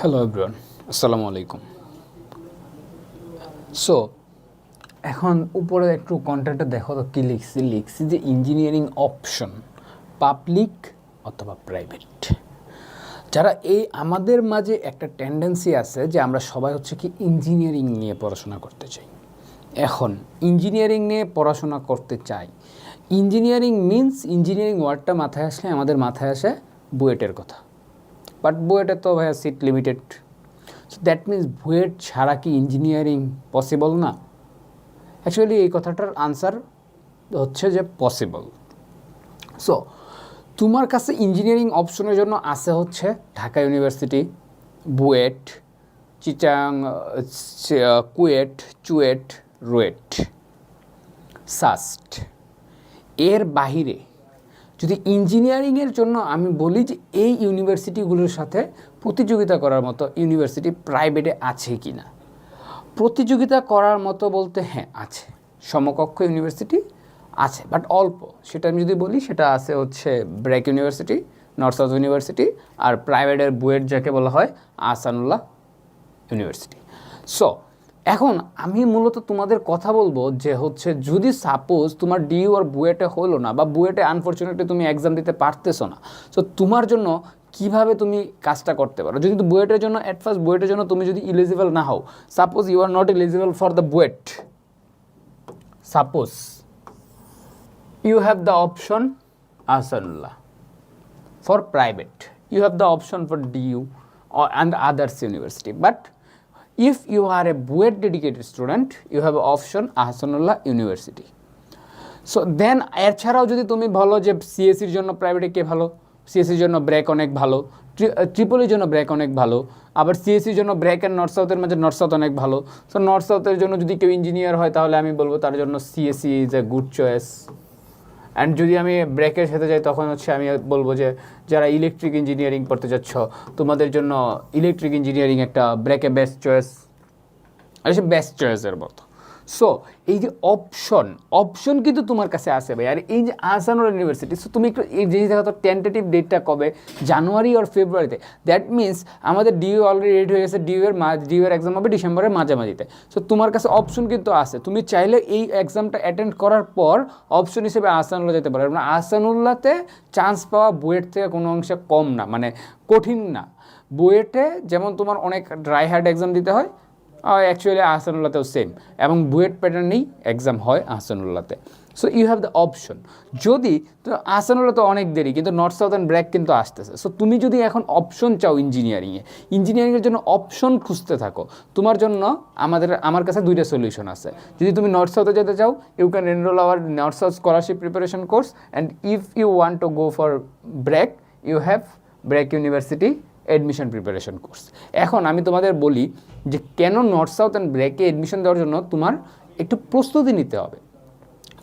Hello everyone আসসালামু আলাইকুম so এখন উপরে একটু কন্টেন্টে দেখো তো কী লিখছি? লিখছি যে ইঞ্জিনিয়ারিং অপশন পাবলিক অথবা প্রাইভেট যারা এই আমাদের মাঝে একটা টেন্ডেন্সি আছে যে আমরা সবাই হচ্ছে কি ইঞ্জিনিয়ারিং নিয়ে পড়াশোনা করতে চাই। এখন ইঞ্জিনিয়ারিং নিয়ে পড়াশোনা করতে চাই। ইঞ্জিনিয়ারিং মিন্স ইঞ্জিনিয়ারিং ওয়ার্ডটা মাথায় আসলে আমাদের মাথায় আসে বুয়েটের কথা। বাট বুয়েটে তো ভাইয়া seat limited so that means BUET ছাড়া কি ইঞ্জিনিয়ারিং পসিবল না? অ্যাকচুয়ালি এই কথাটার আনসার হচ্ছে যে পসিবল সো তোমার কাছে ইঞ্জিনিয়ারিং অপশনের জন্য আছে হচ্ছে ঢাকা ইউনিভার্সিটি বুয়েট চিচাং কুয়েট, চুয়েট, রুয়েট, সাস্ট। এর বাহিরে যদি ইঞ্জিনিয়ারিংয়ের জন্য আমি বলি যে এই ইউনিভার্সিটিগুলোর সাথে প্রতিযোগিতা করার মতো ইউনিভার্সিটি প্রাইভেটে আছে কি না? প্রতিযোগিতা করার মতো বলতে হ্যাঁ আছে। সমকক্ষ ইউনিভার্সিটি আছে বাট অল্প। সেটা আমি যদি বলি, সেটা আছে হচ্ছে BRAC university, north south university, আর প্রাইভেটের বুয়েট যাকে বলা হয় আসানুল্লাহ ইউনিভার্সিটি। সো এখন আমি মূলত তোমাদের কথা বলব যে হচ্ছে যদি সাপোজ তোমার ডিইউ আর বুয়েটে হলো না বা বুয়েটে আনফর্চুনেটলি তুমি এক্সাম দিতে পারতেছো না সো তোমার জন্য কীভাবে তুমি কাজটা করতে পারো? যদি বুয়েটের জন্য অ্যাট ফার্স্ট বুয়েটের জন্য তুমি যদি ইলিজিবল না হও suppose you are not eligible for the BUET suppose you have the option Ahsanullah for private you have the option for or and others university, but if you are a buet dedicated student, you have option ahsanullah university. So then এছাড়াও যদি তুমি বলো যে সিএসসির জন্য প্রাইভেটে কে ভালো সিএসসির জন্য break অনেক ভালো ট্রিপলের জন্য ব্রেক অনেক ভালো, আবার সিএসসির জন্য ব্রেক অ্যান্ড নর্থ সাউথের মাঝে নর্থ সাউথ অনেক ভালো সো নর্থ সাউথের জন্য যদি কেউ ইঞ্জিনিয়ার হয়, তাহলে আমি বলব তার জন্য CSC is a good choice and যদি আমি ব্রেকের সাথে যাই, তখন হচ্ছে আমি বলব যে, যারা ইলেকট্রিক ইঞ্জিনিয়ারিং পড়তে যাচ্ছ, তোমাদের জন্য ইলেকট্রিক ইঞ্জিনিয়ারিং একটা ব্রেকে বেস্ট চয়েস আর বেস্ট চয়েসের মতো। সো এই যে অপশন অপশন কিন্তু তোমার কাছে আসে ভাই। আর এই যে আসানুর ইউনিভার্সিটি সো তুমি একটু এই জিনিস দেখো তো টেন্টেটিভ ডেটটা কবে? জানুয়ারি আর ফেব্রুয়ারিতে দ্যাট মিনস আমাদের ডিউ অলরেডি রেডি হয়ে গেছে ডিউ এর ডিউ এর এক্সাম হবে ডিসেম্বরের মাঝামাঝিতে। সো তোমার কাছে অপশন কিন্তু আসে তুমি চাইলে এই এক্সামটা অ্যাটেন্ড করার পর অপশন হিসেবে আসানুল্লাহ যেতে পারো। মানে আসানুল্লাহতে চান্স পাওয়া বুয়েট থেকে কোনো অংশে কম না মানে কঠিন না। বুয়েটে যেমন তোমার অনেক ড্রাই হার্ড এক্সাম দিতে হয় অ্যাকচুয়ালি আহসানুল্লাহতেও সেম এবং বুয়েট প্যাটার্নেই এক্সাম হয় আহসানুল্লাহতে। So you have the option যদি, তো আহসানুল্লাহ তো অনেক দেরি, কিন্তু নর্থ সাউথার্ন ব্র্যাক কিন্তু আসতেছে। সো তুমি যদি এখন অপশন চাও ইঞ্জিনিয়ারিংয়ে ইঞ্জিনিয়ারিংয়ের জন্য অপশন খুঁজতে থাকো। তোমার জন্য আমাদের, আমার কাছে দুইটা সলিউশন আছে। যদি তুমি নর্থ সাউথে যেতে চাও you can enrol our North South scholarship preparation course and if you want to go for BRAC you have BRAC university admission preparation course এখন আমি তোমাদের বলি যে কেন নর্থ সাউথ অ্যান্ড ব্র্যাকে অ্যাডমিশন দেওয়ার জন্য তোমার একটু প্রস্তুতি নিতে হবে।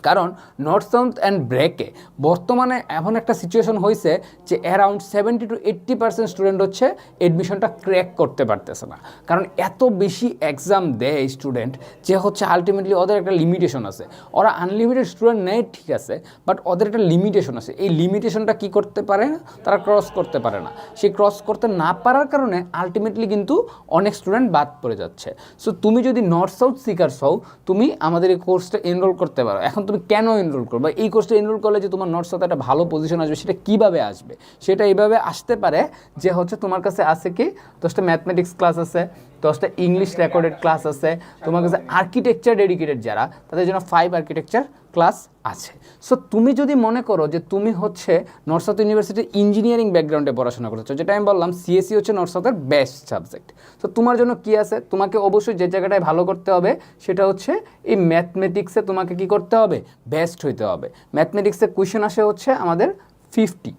কারণ নর্থ সাউথ অ্যান্ড ব্রেকে বর্তমানে এমন একটা সিচুয়েশন হয়েছে যে around seventy to eighty percent student হচ্ছে এডমিশনটা ক্র্যাক করতে পারতেছে না। কারণ এত বেশি এক্সাম দেয় স্টুডেন্ট যে হচ্ছে আলটিমেটলি ওদের একটা লিমিটেশন আছে। ওরা আনলিমিটেড স্টুডেন্ট নেয়, ঠিক আছে বাট ওদের একটা লিমিটেশন আছে। এই লিমিটেশনটা কি করতে পারে না? তারা ক্রস করতে পারে না। সেই ক্রস করতে না পারার কারণে আলটিমেটলি কিন্তু অনেক স্টুডেন্ট বাদ পড়ে যাচ্ছে। সো তুমি যদি নর্থ সাউথ সিকার্স হও, তুমি আমাদের এই কোর্সটা এনরোল করতে পারো। এখন তুমি কেন এনরোল করবে? এই কোর্সটা এনরোল করলে যে তোমার সাউথ একটা ভালো পজিশন আসবে, সেটা কীভাবে আসবে? সেটা এইভাবে আসতে পারে যে হচ্ছে তোমার কাছে আছে কি, দশটা ম্যাথমেটিক্স ক্লাস আছে, দশটা ইংলিশ রেকর্ডেড ক্লাস আছে, তোমার কাছে আর্কিটেকচার ডেডিকেটেড যারা, তাদের জন্য ফাইভ আর্কিটেকচার ক্লাস আছে। সো তুমি যদি মনে করো যে তুমি হচ্ছে নর্থ সাউথ ইউনিভার্সিটির ইঞ্জিনিয়ারিং ব্যাকগ্রাউন্ডে পড়াশোনা করছ যেটা আমি বললাম সিএসসি হচ্ছে নর্থ সাউথের বেস্ট সাবজেক্ট তো তোমার জন্য কি আছে? তোমাকে অবশ্যই যে জায়গাটায় ভালো করতে হবে, সেটা হচ্ছে এই ম্যাথমেটিক্সে তোমাকে কি করতে হবে? বেস্ট হইতে হবে। ম্যাথমেটিক্সে কোয়েশন আসে হচ্ছে আমাদের ফিফটি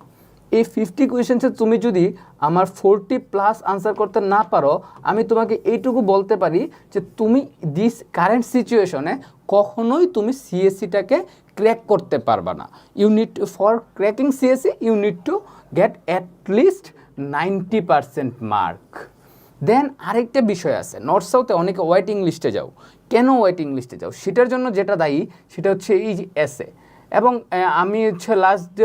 এই ফিফটি কোয়েশনসে তুমি যদি আমার ফোরটি প্লাস আনসার করতে না পারো, আমি তোমাকে এইটুকু বলতে পারি যে তুমি দিস কারেন্ট সিচুয়েশনে কখনোই তুমি সিএসসিটাকে ক্র্যাক করতে পারবা না। You need for cracking CSC you need to get at least ninety percent mark then আরেকটা বিষয় আছে নর্থ সাউথে অনেকে ওয়েটিং লিস্টে যাও। কেন ওয়েটিং লিস্টে যাও? সেটার জন্য যেটা দায়ী, সেটা হচ্ছে এই যে এসে এবং আমি হচ্ছে লাস্ট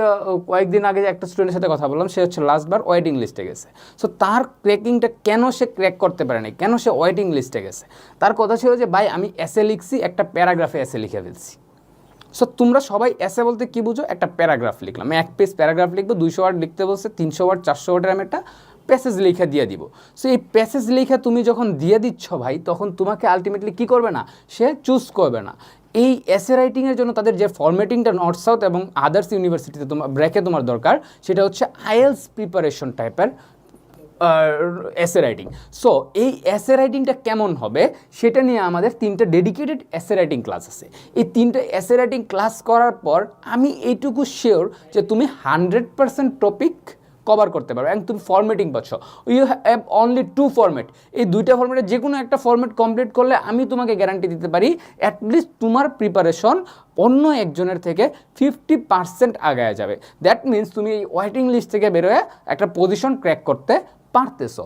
কয়েকদিন আগে একটা স্টুডেন্টের সাথে কথা বললাম, সে হচ্ছে লাস্টবার ওয়েটিং লিস্টে গেছে। সো তার ক্র্যাকিংটা কেন সে ক্র্যাক করতে পারেনি কেন সে ওয়েটিং লিস্টে গেছে? তার কথা ছিল যে, ভাই, আমি এসে লিখছি, একটা প্যারাগ্রাফে এসে লিখে ফেলছি। সো তোমরা সবাই এসে বলতে কি বুঝো? একটা প্যারাগ্রাফ লিখলাম। এক পেজ প্যারাগ্রাফ লিখব, দুইশো ওয়ার্ড লিখতে বলছে, তিনশো ওয়ার্ড চারশো ওয়ার্ডের আমি একটা প্যাসেজ লিখে দিয়ে দিব। সো এই প্যাসেজ লিখে তুমি যখন দিয়ে দিচ্ছ ভাই, তখন তোমাকে আলটিমেটলি কি করবে না? সে চুজ করবে না। এই এসে রাইটিংয়ের জন্য তাদের যে ফরম্যাটিংটা নর্থ সাউথ এবং আদার্স ইউনিভার্সিটিতে তোমার ব্র্যাকে তোমার দরকার, সেটা হচ্ছে আইএলস প্রিপারেশন টাইপের এসে রাইটিং সো এই এসে রাইটিংটা কেমন হবে, সেটা নিয়ে আমাদের তিনটা ডেডিকেটেড এসে রাইটিং ক্লাস আছে। এই তিনটা এসে রাইটিং ক্লাস করার পর আমি এইটুকু শিওর যে তুমি হান্ড্রেড পার্সেন্ট টপিক কভার করতে পারবে এবং তুমি ফর্মেটিং পাচ্ছ। You have only to format এই দুইটা ফর্মেটে যে কোনো একটা ফর্মেট কমপ্লিট করলে আমি তোমাকে গ্যারান্টি দিতে পারি অ্যাটলিস্ট তোমার প্রিপারেশন অন্য একজনের থেকে ফিফটি পার্সেন্ট আগায় যাবে। দ্যাট মিন্স তুমি এই ওয়েটিং লিস্ট থেকে বেরোয় একটা পজিশন ক্র্যাক করতে পারতেছো।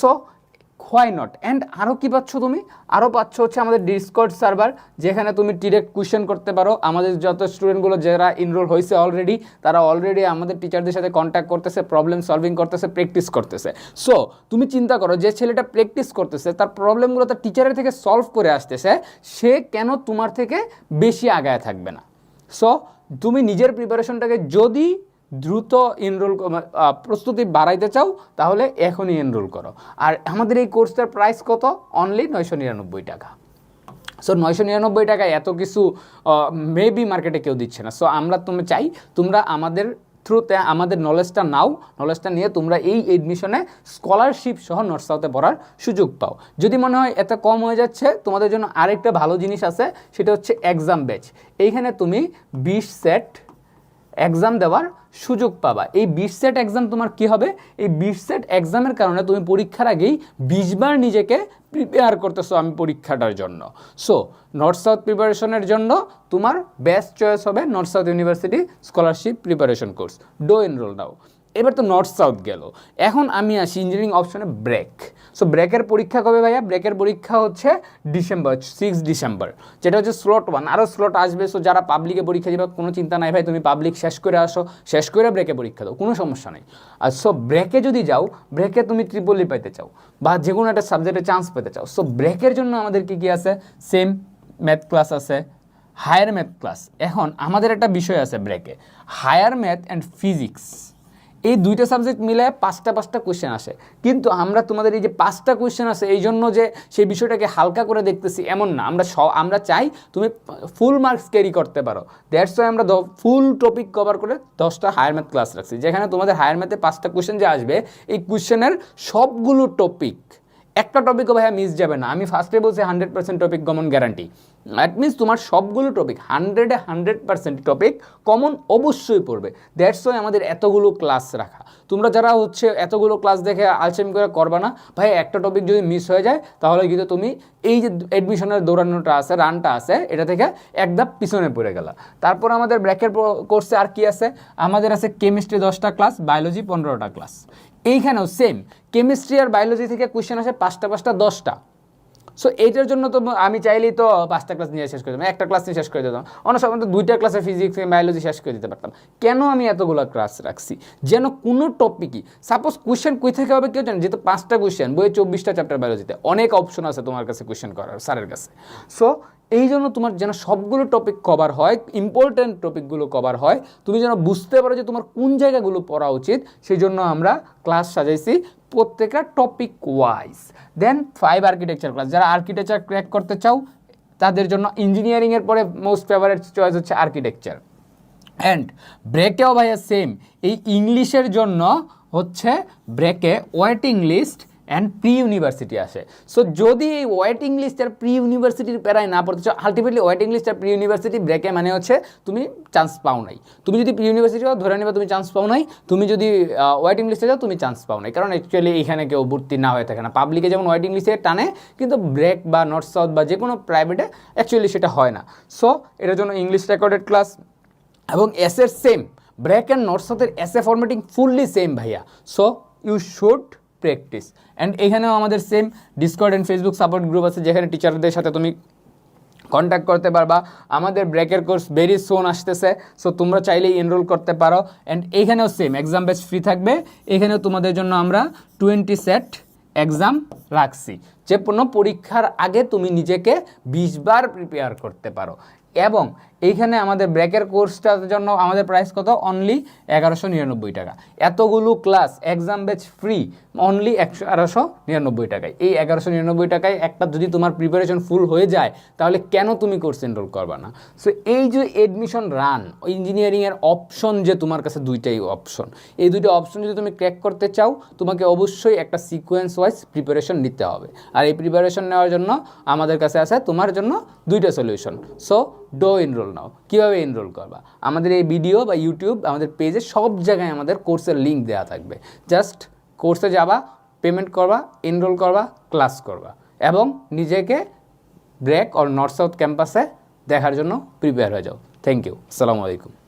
সো হোয়াই নট অ্যান্ড আরও কী পাচ্ছ তুমি? আরও পাচ্ছ হচ্ছে আমাদের ডিসকর্ড সার্ভার যেখানে তুমি ডিরেক্ট কোয়েশ্চেন করতে পারো। আমাদের যত স্টুডেন্টগুলো যারা ইনরোল হয়েছে অলরেডি তারা অলরেডি আমাদের টিচারদের সাথে কন্ট্যাক্ট করতেছে প্রবলেম সলভিং করতেছে প্র্যাকটিস করতেছে। সো তুমি চিন্তা করো, যে ছেলেটা প্র্যাকটিস করতেছে, তার প্রবলেমগুলো তার টিচারের থেকে সলভ করে আসতেছে, সে কেন তোমার থেকে বেশি আগায় থাকবে না? সো তুমি নিজের প্রিপারেশনটাকে যদি দ্রুত এনরোল প্রস্তুতি বাড়াইতে চাও, তাহলে এখনই এনরোল করো। আর আমাদের এই কোর্সটার প্রাইস কত? অনলি নয়শো নিরানব্বই টাকা। সো নয়শো নিরানব্বই টাকায় এত কিছু মেবি মার্কেটে কেউ দিচ্ছে না। সো আমরা তুমি চাই, তোমরা আমাদের থ্রুতে আমাদের নলেজটা নাও নলেজটা নিয়ে তোমরা এই এডমিশনে স্কলারশিপ সহ নর্থ সাউথে পড়ার সুযোগ পাও। যদি মনে হয় এত কম হয়ে যাচ্ছে, তোমাদের জন্য আরেকটা ভালো জিনিস আছে, সেটা হচ্ছে এক্সাম ব্যাচ এইখানে তুমি বিশ সেট এক্সাম দেওয়ার সুযোগ পাবা। এই বিশ সেট এক্সাম তোমার কি হবে? এই বিশ সেট এক্সামের কারণে তুমি পরীক্ষার আগেই বিশবার নিজেকে প্রিপেয়ার করতেছো আমি পরীক্ষাটার জন্য। সো নর্থ সাউথ প্রিপারেশনের জন্য তোমার বেস্ট চয়েস হবে North South university scholarship preparation course do enrol now এবার তো নর্থ সাউথ গেল। এখন আমি আসি ইঞ্জিনিয়ারিং অপশনে ব্রেক সো ব্রেকের পরীক্ষা কবে ভাইয়া? ব্রেকের পরীক্ষা হচ্ছে ডিসেম্বর সিক্স ডিসেম্বর যেটা হচ্ছে স্লট ওয়ান আরও স্লট আসবে সো যারা পাবলিকে পরীক্ষা দেবে, কোনো চিন্তা নাই ভাই, তুমি পাবলিক শেষ করে আসো। শেষ করে ব্রেকে পরীক্ষা দাও, কোনো সমস্যা নেই। আর সো ব্রেকে যদি যাও ব্রেকে তুমি ট্রিপলি পাইতে চাও, বা যে কোনো একটা সাবজেক্টে চান্স পেতে চাও। সো ব্রেকের জন্য আমাদের কী কি আছে? সেম ম্যাথ ক্লাস আছে হায়ার ম্যাথ ক্লাস এখন আমাদের একটা বিষয় আছে ব্রেকে হায়ার ম্যাথ অ্যান্ড ফিজিক্স এই দুইটা সাবজেক্ট মিলে পাঁচটা পাঁচটা কোয়েশ্চেন আসে। কিন্তু আমরা তোমাদের এই যে পাঁচটা কোয়েশ্চেন আসে, এই জন্য যে সেই বিষয়টাকে হালকা করে দেখতেছি, এমন না। আমরা স, আমরা চাই তুমি ফুল মার্কস ক্যারি করতে পারো। দ্যাটস ওয়াই আমরা ফুল টপিক কভার করে দশটা হায়ার ম্যাথ ক্লাস রাখছি। যেখানে তোমাদের হায়ার ম্যাথে পাঁচটা কোয়েশ্চেন যে আসবে, এই কোয়েশ্চেনের সবগুলো টপিক একটা টপিকও ভাইয়া মিস যাবে না। আমি ফার্স্টে বলছি হান্ড্রেড পার্সেন্ট টপিক গমন গ্যারান্টি দ্যাট মিনস তোমার সবগুলো টপিক হান্ড্রেডে হান্ড্রেড পার্সেন্ট টপিক কমন অবশ্যই পড়বে। দ্যাটস ওয়াই আমাদের এতগুলো ক্লাস রাখা। তোমরা যারা হচ্ছে এতগুলো ক্লাস দেখে আলসেমি করে করবা না, ভাই একটা টপিক যদি মিস হয়ে যায়, তাহলে কিন্তু তুমি এই যে অ্যাডমিশনের দৌড়ানোটা আছে রানটা আছে, এটা থেকে এক ধাপ পিছনে পড়ে গেলা। তারপর আমাদের ব্র্যাকের কোর্সে আর কি আছে? আমাদের আছে কেমিস্ট্রি দশটা ক্লাস বায়োলজি পনেরোটা ক্লাস এইখানেও সেম কেমিস্ট্রি আর বায়োলজি থেকে কোয়েশ্চেন আসে পাঁচটা পাঁচটা, দশটা। সো এইটার জন্য তো আমি চাইলেই তো পাঁচটা ক্লাস নিয়ে শেষ করে দিতাম, একটা ক্লাস নিয়ে শেষ করে দিতাম। অনেক সময় দুইটা ক্লাসে ফিজিক্স বায়োলজি শেষ করে দিতে পারতাম। কেন আমি এতগুলো ক্লাস রাখছি? যেন কোনো টপিকই সাপোজ কোয়েশ্চেন কই থেকে হবে কেউ জানে, যেহেতু পাঁচটা কোয়েশ্চেন বইয়ে চব্বিশটা চ্যাপ্টার বায়োলজিতে অনেক অপশন আছে তোমার কাছে কোয়েশ্চেন করার, স্যারের কাছে। সো এই জন্য তোমার যেন সবগুলো টপিক কভার হয় ইম্পর্ট্যান্ট টপিকগুলো কভার হয়, তুমি যেন বুঝতে পারো যে তোমার কোন জায়গাগুলো পড়া উচিত সেই জন্য আমরা ক্লাস সাজাইছি প্রত্যেকটা topic wise then five architecture class যারা আর্কিটেকচার ক্র্যাক করতে চাও, তাদের জন্য ইঞ্জিনিয়ারিংয়ের পরে মোস্ট ফেভারিট চয়েস হচ্ছে আর্কিটেকচার অ্যান্ড ব্রেকেও ভাইয়া সেম এই ইংলিশের জন্য হচ্ছে ব্রেকে waiting list and pre university আসে। সো যদি এই ওয়েটিং লিস্ট আর প্রি ইউনিভার্সিটির প্যারায় না পড়তে চাও আলটিমেটলি ওয়েটিং লিস্ট আর প্রি ইউনিভার্সিটি ব্রেকে মানে হচ্ছে তুমি চান্স পাও নাই। তুমি যদি প্রি ইউনিভার্সিটি হও, ধরে নেবে তুমি চান্স পাও নাই। তুমি যদি ওয়েটিং লিস্টে যাও, তুমি চান্স পাও নাই। কারণ অ্যাকচুয়ালি এখানে কেউ ভর্তি না হয়ে থাকে না। পাবলিকে যেমন ওয়েটিং লিস্টে টানে, কিন্তু ব্রেক বা নর্থ সাউথ বা যে কোনো প্রাইভেটে অ্যাকচুয়ালি সেটা হয় না। সো এটার জন্য ইংলিশ রেকর্ডেড ক্লাস এবং এসের সেম ব্রেক অ্যান্ড নর্থ সাউথের এসে ফরম্যাটিং ফুললি সেম ভাইয়া। So you should practice and এখানেও আমাদের same discord and Facebook support group আছে, যেখানে টিচারদের সাথে তুমি কন্ট্যাক্ট করতে পারবা। আমাদের ব্রেকের কোর্স ভেরি সোন আসতেছে সো তোমরা চাইলেই এনরোল করতে পারো। অ্যান্ড এইখানেও সেম এক্সাম ব্যাচ ফ্রি থাকবে। এখানেও তোমাদের জন্য আমরা টোয়েন্টি সেট এক্সাম রাখছি। যে কোনো পরীক্ষার আগে তুমি নিজেকে বিশ বার প্রিপেয়ার করতে পারো। এবং এইখানে আমাদের ব্রেকের কোর্সটার জন্য আমাদের প্রাইস কত? অনলি এগারোশো নিরানব্বই টাকা। এতগুলো class exam batch free only একশো এগারোশো নিরানব্বই টাকায়। এই এগারোশো নিরানব্বই টাকায় একটা যদি তোমার প্রিপারেশন ফুল হয়ে যায়, তাহলে কেন তুমি কোর্স এনরোল করবা না? সো এই যে এডমিশন রান ইঞ্জিনিয়ারিংয়ের অপশন যে তোমার কাছে দুইটাই অপশন এই দুইটা অপশন যদি তুমি ক্র্যাক করতে চাও, তোমাকে অবশ্যই একটা সিকোয়েন্স ওয়াইজ প্রিপারেশন নিতে হবে। আর এই প্রিপারেশন নেওয়ার জন্য আমাদের কাছে আছে তোমার জন্য দুইটা solution so do enrol now. কীভাবে এনরোল করবা? আমাদের এই ভিডিও বা ইউটিউব আমাদের পেজে সব জায়গায় আমাদের কোর্সের লিঙ্ক দেওয়া থাকবে। জাস্ট কোর্সে যাবা পেমেন্ট করবা এনরোল করবা ক্লাস করবা এবং নিজেকে ব্র্যাক অর নর্থ সাউথ ক্যাম্পাসে দেখার জন্য প্রিপেয়ার হয়ে যাও। থ্যাংক ইউ আসসালামু আলাইকুম